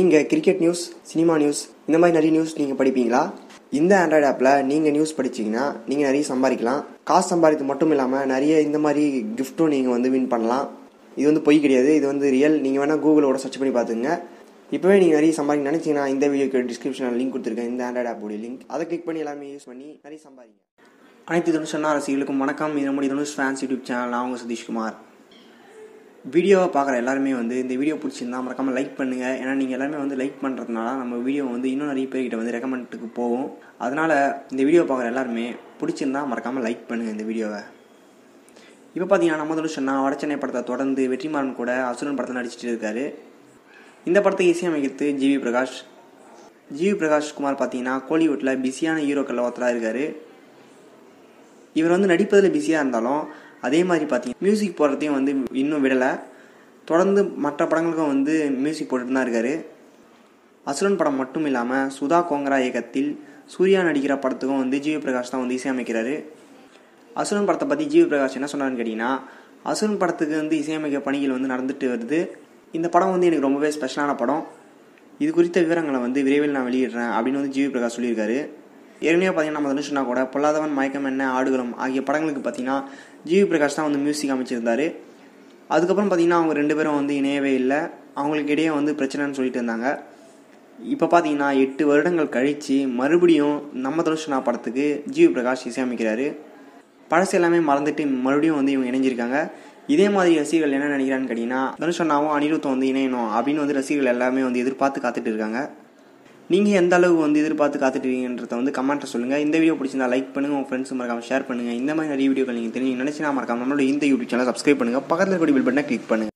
நீங்கள் cricket news cinema news இந்த மாதிரி நிறைய நியூஸ் நீங்கள் படிப்பீங்களா? இந்த ஆண்ட்ராய்டு ஆப்பில் நீங்கள் நியூஸ் படிச்சீங்கன்னா நீங்கள் நிறைய சம்பாதிக்கலாம். காசு சம்பாதித்து மட்டும் இல்லாமல் நிறைய இந்த மாதிரி கிஃப்ட்டும் நீங்கள் வந்து வின் பண்ணலாம். இது வந்து பொய் கிடையாது. இது வந்து ரியல் நீங்கள் வேணால் கூகுளோட சர்ச் பண்ணி பார்த்துங்க. இப்போவே நீங்கள் நிறைய சம்பாதிக்க நினச்சிங்கன்னா இந்த வீடியோக்கு டிஸ்கிரிப்ஷனில் லிங்க் கொடுத்துருக்கேன். இந்த ஆண்ட்ராய்டு ஆப்போடைய லிங்க் அதை கிளிக் பண்ணி எல்லாமே யூஸ் பண்ணி நிறைய சம்பாதிங்க. அனைத்து தனுஷ் அண்ணா அரசியலுக்கும் வணக்கம். இது நம்முடைய தனுஷ் ஃபேன்ஸ் யூடியூப் சேனல் நான் உங்கள் சதீஷ்குமார். வீடியோவை பார்க்குற எல்லாருமே வந்து இந்த வீடியோ பிடிச்சிருந்தா மறக்காமல் லைக் பண்ணுங்கள் ஏன்னா நீங்கள் எல்லாருமே வந்து லைக் பண்ணுறதுனால நம்ம வீடியோ வந்து இன்னும் நிறைய பேர்கிட்ட வந்து ரெக்கமெண்ட்டுக்கு போகும். அதனால் இந்த வீடியோ பார்க்குற எல்லாருமே பிடிச்சிருந்தா மறக்காமல் லைக் பண்ணுங்கள் இந்த வீடியோவை இப்போ பார்த்தீங்கன்னா நம்ம தனுஷ் சொன்னால் வடச்சென்னை படத்தை தொடர்ந்து வெற்றிமாறன் கூட அசுரன் படத்தில் நடிச்சிட்டு இருக்காரு. இந்த படத்தை இசையமைக்கிறது ஜிவி பிரகாஷ். ஜிவி பிரகாஷ் குமார் பார்த்தீங்கன்னா கோலிவுட்டில் பிஸியான ஹீரோக்களில் ஒருத்தராக இருக்கார். இவர் வந்து நடிப்பதில் பிஸியாக இருந்தாலும் அதே மாதிரி பார்த்தீங்கன்னா மியூசிக் போடுறதையும் வந்து இன்னும் விடலை. தொடர்ந்து மற்ற படங்களுக்கும் வந்து மியூசிக் போட்டுட்டு தான் இருக்கார். அசுரன் படம் மட்டும் இல்லாமல் சுதா கோங்கரா இயக்கத்தில் சூர்யா நடிக்கிற படத்துக்கும் வந்து ஜிவி பிரகாஷ் தான் வந்து இசையமைக்கிறாரு. அசுரன் படத்தை பற்றி ஜிவி பிரகாஷ் என்ன சொன்னார்னு கேட்டிங்கன்னா அசுரன் படத்துக்கு வந்து இசையமைக்க பணிகள் வந்து நடந்துட்டு வருது. இந்த படம் வந்து எனக்கு ரொம்பவே ஸ்பெஷலான படம். இது குறித்த விவரங்களை வந்து விரைவில் நான் வெளியிடுறேன் அப்படின்னு வந்து ஜிவி பிரகாஷ் சொல்லியிருக்காரு. ஏற்கனவே பார்த்தீங்கன்னா நம்ம தனுஷ்னா கூட பொல்லாதவன் மயக்கம் என்ன ஆடுகளம் ஆகிய படங்களுக்கு பார்த்தீங்கன்னா ஜிவி பிரகாஷ் தான் வந்து மியூசிக் அமைச்சிருந்தாரு. அதுக்கப்புறம் பார்த்தீங்கன்னா அவங்க ரெண்டு பேரும் வந்து இணையவே இல்லை. அவங்களுக்கு இடையே வந்து பிரச்சனைன்னு சொல்லிட்டு இருந்தாங்க. இப்போ பார்த்தீங்கன்னா எட்டு வருடங்கள் கழித்து மறுபடியும் நம்ம தனுஷனா படத்துக்கு ஜிவி பிரகாஷ் இசையமைக்கிறாரு. பழசு எல்லாமே மறந்துட்டு மறுபடியும் வந்து இவங்க இணைஞ்சிருக்காங்க. இதே மாதிரி ரசிகர்கள் என்ன நினைக்கிறான்னு கேட்டிங்கன்னா தனுஷனாவும் அனிருத்தும் வந்து இணையணும் அப்படின்னு வந்து ரசிகர்கள் எல்லாமே வந்து எதிர்பார்த்து காத்துட்டு இருக்காங்க. நீங்கள் எந்த அளவுக்கு வந்து எதிர்பார்த்து காத்துட்டு வந்து கமெண்ட்டில் சொல்லுங்கள் இந்த வீடியோ பிடிச்சிருந்தா லைக் பண்ணுங்கள் உங்கள் ஃப்ரெண்ட்ஸ் மறக்காமல் ஷேர் பண்ணுங்கள் இந்த மாதிரி நிறைய வீடியோக்கள் நீங்கள் தெரிஞ்சு நினச்சினா மறக்காம நம்மளோட இந்த யூடியூப் சேனல் சப்ஸ்கிரைப் பண்ணுங்கள் பக்கத்தில் கூட பில் பட்டனை கிளிக் பண்ணுங்கள்